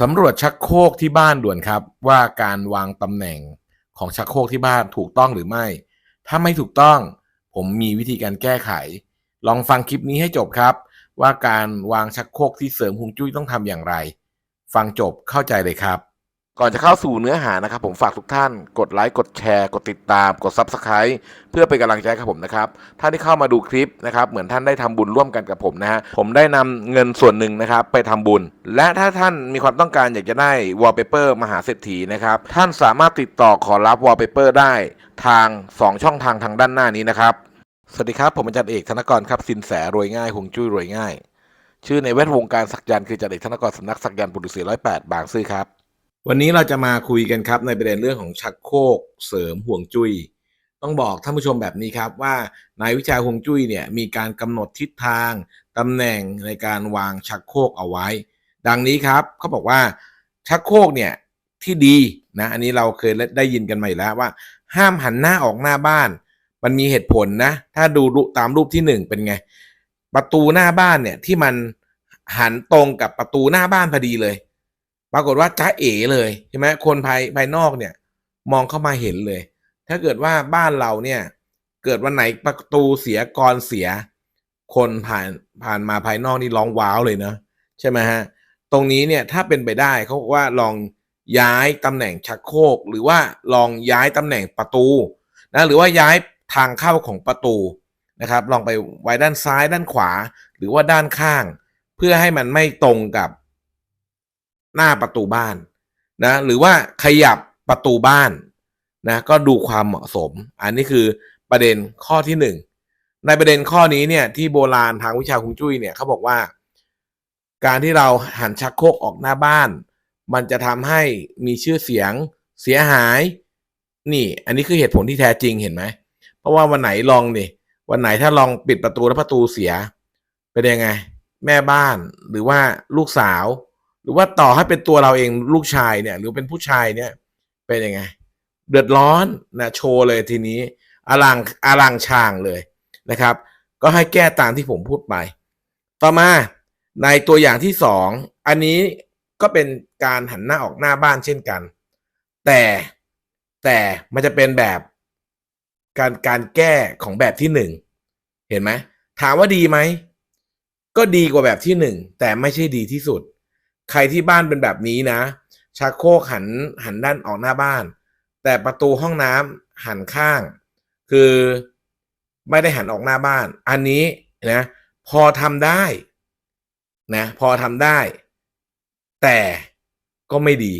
สำรวจชักโครกที่บ้านด่วนครับ ว่าการวางตำแหน่งของชักโครกที่บ้านถูกต้องหรือไม่ ถ้าไม่ถูกต้อง ผมมีวิธีการแก้ไข ลองฟังคลิปนี้ให้จบครับ ว่าการวางชักโครกที่เสริมฮวงจุ้ยต้องทำอย่างไร ฟังจบเข้าใจเลยครับ ก่อนจะเข้าสู่เนื้อหานะครับ ผมฝากทุกท่านกดไลค์กดแชร์กดติดตาม กด Subscribe เพื่อเป็นกำลังใจให้กับผมนะครับท่านที่เข้ามาดูคลิปนะครับเหมือนท่านได้ทำบุญร่วมกันกับผมนะฮะผมได้นำเงินส่วนหนึ่งนะครับไปทำบุญ และถ้าท่านมีความต้องการอยากจะได้วอลเปเปอร์มหาเศรษฐีนะครับท่านสามารถติดต่อขอรับวอลเปเปอร์ได้ทาง 2 ช่องทางทางด้านหน้านี้นะครับสวัสดีครับผมอาจารย์เอกธนกรครับสินแสรวยง่ายหวงจุ้ยรวยง่าย ชื่อในแวดวงการสักยันต์คืออาจารย์เอกธนกรสำนักสักยันต์ปุรุษีร้อยแปดบางซื่อครับ วันนี้เราจะมาคุยกันครับในประเด็นเรื่องของชักโครกเสริมห่วงจุ้ย ต้องบอกท่านผู้ชมแบบนี้ครับว่าในวิชาห่วงจุ้ยเนี่ยมีการกำหนดทิศทางตำแหน่งในการวางชักโครกเอาไว้ ดังนี้ครับเขาบอกว่าชักโครกเนี่ยที่ดีนะอันนี้เราเคยได้ยินกันมาอยู่แล้วว่า ห้ามหันหน้าออกหน้าบ้าน มันมีเหตุผลนะ ถ้าดูตามรูปที่หนึ่งเป็นไง ประตูหน้าบ้านเนี่ยที่มันหันตรงกับประตูหน้าบ้านพอดีเลย ปรากฏว่าจ้าเอ๋เลยใช่ไหมคนภายภายนอกเนี่ยมองเข้ามาเห็นเลย ถ้าเกิดว่าบ้านเราเนี่ยเกิดวันไหนประตูเสียกรเสีย คนผ่านผ่านมาภายนอกนี่ร้องว้าวเลยเนาะใช่ไหมฮะตรงนี้เนี่ยถ้าเป็นไปได้เขาบอกว่าลองย้ายตำแหน่งชักโครกหรือว่าลองย้ายตำแหน่งประตูนะหรือว่าย้ายทางเข้าของประตูนะครับลองไปไว้ด้านซ้ายด้านขวา หรือว่าด้านข้าง เพื่อให้มันไม่ตรงกับ หน้าประตูบ้านนะหรือว่าขยับประตูบ้านนะก็ดูความเหมาะสม อันนี้คือประเด็นข้อที่หนึ่งในประเด็นข้อนี้เนี่ยที่โบราณทางวิชาคุงจุ้ยเนี่ยเขาบอกว่า การที่เราหันชักโครกออกหน้าบ้าน มันจะทำให้มีชื่อเสียงเสียหาย นี่ อันนี้คือเหตุผลที่แท้จริงเห็นไหมเพราะว่าวันไหนลองนี่วันไหนถ้าลองปิดประตูแล้วประตูเสียเป็นยังไง แม่บ้านหรือว่าลูกสาว หรือว่าต่อให้เป็นตัวเราเองลูกชายเนี่ย หรือเป็นผู้ชายเนี่ย เป็นยังไง เดือดร้อนนะโชว์เลยทีนี้อลังอลังช่างเลยนะครับ ก็ให้แก้ตามที่ผมพูดไป ต่อมาในตัวอย่างที่สองอันนี้ก็เป็นการหันหน้าออกหน้าบ้านเช่นกัน แต่แต่มันจะเป็นแบบการการแก้ของแบบที่หนึ่งเห็นไหมถามว่าดีไหมก็ดีกว่าแบบที่หนึ่งแต่ไม่ใช่ดีที่สุด ใครที่บ้านเป็นแบบนี้นะชักโครกหันหันด้านออกหน้าบ้าน แต่ประตูห้องน้ำหันข้าง คือไม่ได้หันออกหน้าบ้าน อันนี้นะพอทำได้นะพอทำได้ แต่ก็ไม่ดี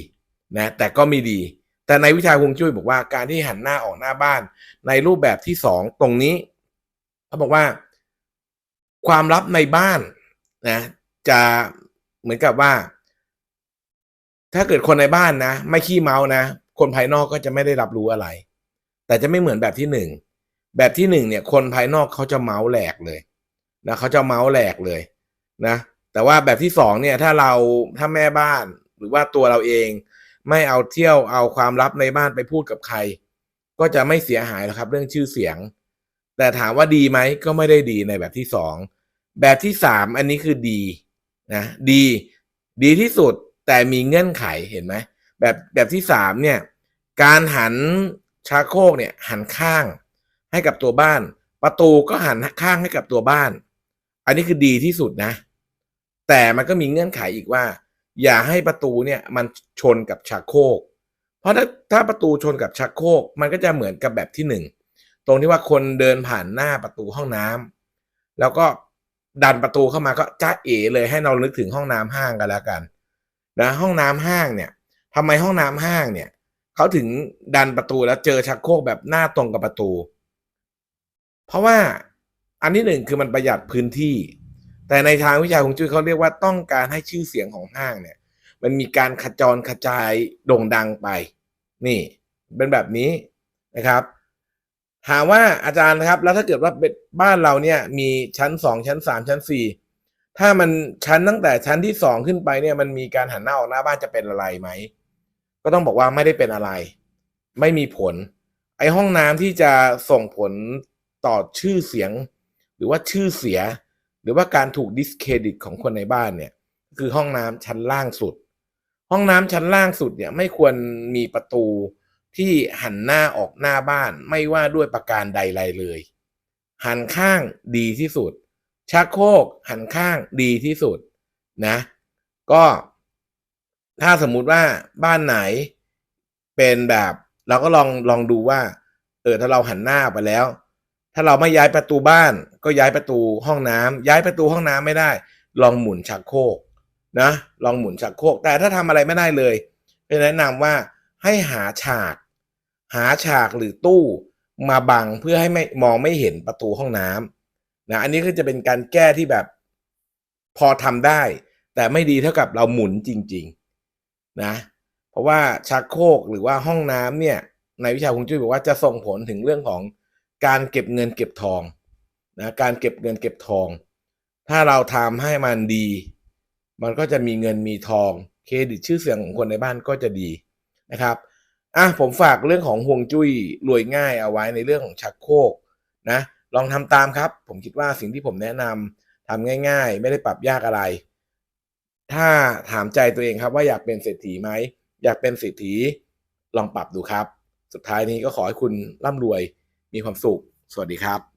นะแต่ก็ไม่ดี แต่ในวิชาฮวงจุ้ยบอกว่าการที่หันหน้าออกหน้าบ้าน ในรูปแบบที่สองตรงนี้เขาบอกว่า ความลับในบ้านนะจะเหมือนกับว่า ถ้าเกิดคนในบ้านนะ ไม่ขี้เมานะ คนภายนอกก็จะไม่ได้รับรู้อะไร แต่จะไม่เหมือนแบบที่หนึ่งแบบที่หนึ่งเนี่ย คนภายนอกเขาจะเมาส์แหลกเลยนะเขาจะเมาส์แหลกเลยนะ แต่ว่าแบบที่สองเนี่ยถ้าเราถ้าแม่บ้านหรือว่าตัวเราเอง ไม่เอาเที่ยวเอาความลับในบ้านไปพูดกับใคร ก็จะไม่เสียหายหรอกครับ เรื่องชื่อเสียง แต่ถามว่าดีไหมก็ไม่ได้ดีในแบบที่สองแบบที่สามอันนี้คือดีนะดี ดีที่สุด แต่มีเงื่อนไขเห็นไหมแบบแบบที่สามเนี่ยการหันชาโคกเนี่ยหันข้างให้กับตัวบ้าน ประตูก็หันข้างให้กับตัวบ้าน อันนี้คือดีที่สุดนะ แต่มันก็มีเงื่อนไขอีกว่า อย่าให้ประตูเนี่ยมันชนกับชักโคก เพราะถ้าถ้าประตูชนกับชักโคกมันก็จะเหมือนกับแบบที่หนึ่งตรงที่ว่าคนเดินผ่านหน้าประตูห้องน้ำแล้วก็ดันประตูเข้ามาก็จ้าเอ๋เลยให้เรานึกถึงห้องน้ำห้างกันแล้วกัน นะห้องน้ำห้างเนี่ยทำไมห้องน้ำห้างเนี่ยเขาถึงดันประตูแล้วเจอชักโครกแบบหน้าตรงกับประตู เพราะว่าอันที่หนึ่งคือมันประหยัดพื้นที่ แต่ในทางวิชาของจุ้ยเขาเรียกว่าต้องการให้ชื่อเสียงของห้างเนี่ย มันมีการขจรกระจายโด่งดังไป นี่ เป็นแบบนี้นะครับถามว่าอาจารย์นะครับ แล้วถ้าเกิดว่าบ้านเราเนี่ย มีชั้นสองชั้นสามชั้นสี่ ถ้ามันชั้นตั้งแต่ชั้นที่สองขึ้นไปเนี่ยมันมีการหันหน้าออกหน้าบ้านจะเป็นอะไรไหม ก็ต้องบอกว่าไม่ได้เป็นอะไร ไม่มีผล ไอห้องน้ำที่จะส่งผลต่อชื่อเสียง หรือว่าชื่อเสีย หรือว่าการถูกดิสเครดิตของคนในบ้านเนี่ย คือห้องน้ำชั้นล่างสุด ห้องน้ำชั้นล่างสุดเนี่ยไม่ควรมีประตูที่หันหน้าออกหน้าบ้านไม่ว่าด้วยประการใดๆเลย หันข้างดีที่สุด ชักโครกหันข้างดีที่สุดนะ ก็ ถ้าสมมุติว่าบ้านไหนเป็นแบบ เราก็ลองลองดูว่า เออถ้าเราหันหน้าไปแล้ว ถ้าเราไม่ย้ายประตูบ้าน ก็ย้ายประตูห้องน้ำย้ายประตูห้องน้ำไม่ได้ ลองหมุนชักโครกนะลองหมุนชักโครกแต่ถ้าทำอะไรไม่ได้เลยก็แนะนำว่าให้หาฉาก หาฉากหรือตู้มาบังเพื่อให้ไม่มองไม่เห็นประตูห้องน้ำ นะอันนี้ก็จะเป็นการแก้ที่แบบพอทำได้ แต่ไม่ดีเท่ากับเราหมุนจริง ๆนะ เพราะว่าชักโครกหรือว่าห้องน้ำเนี่ยในวิชาฮวงจุ้ยบอกว่าจะส่งผลถึงเรื่องของการเก็บเงินเก็บทองนะการเก็บเงินเก็บทอง ถ้าเราทำให้มันดี มันก็จะมีเงินมีทองเครดิตชื่อเสียงของคนในบ้านก็จะดีนะครับอะผมฝากเรื่องของห่วงจุ้ยรวยง่ายเอาไว้ในเรื่องของชักโครกนะ ลองทำตามครับ ผมคิดว่าสิ่งที่ผมแนะนำทำง่าย ๆ ไม่ได้ปรับยากอะไร ถ้าถามใจตัวเองครับว่าอยากเป็นเศรษฐีไหมอยากเป็นเศรษฐีลองปรับดูครับ สุดท้ายนี้ก็ขอให้คุณร่ำรวยมีความสุข สวัสดีครับ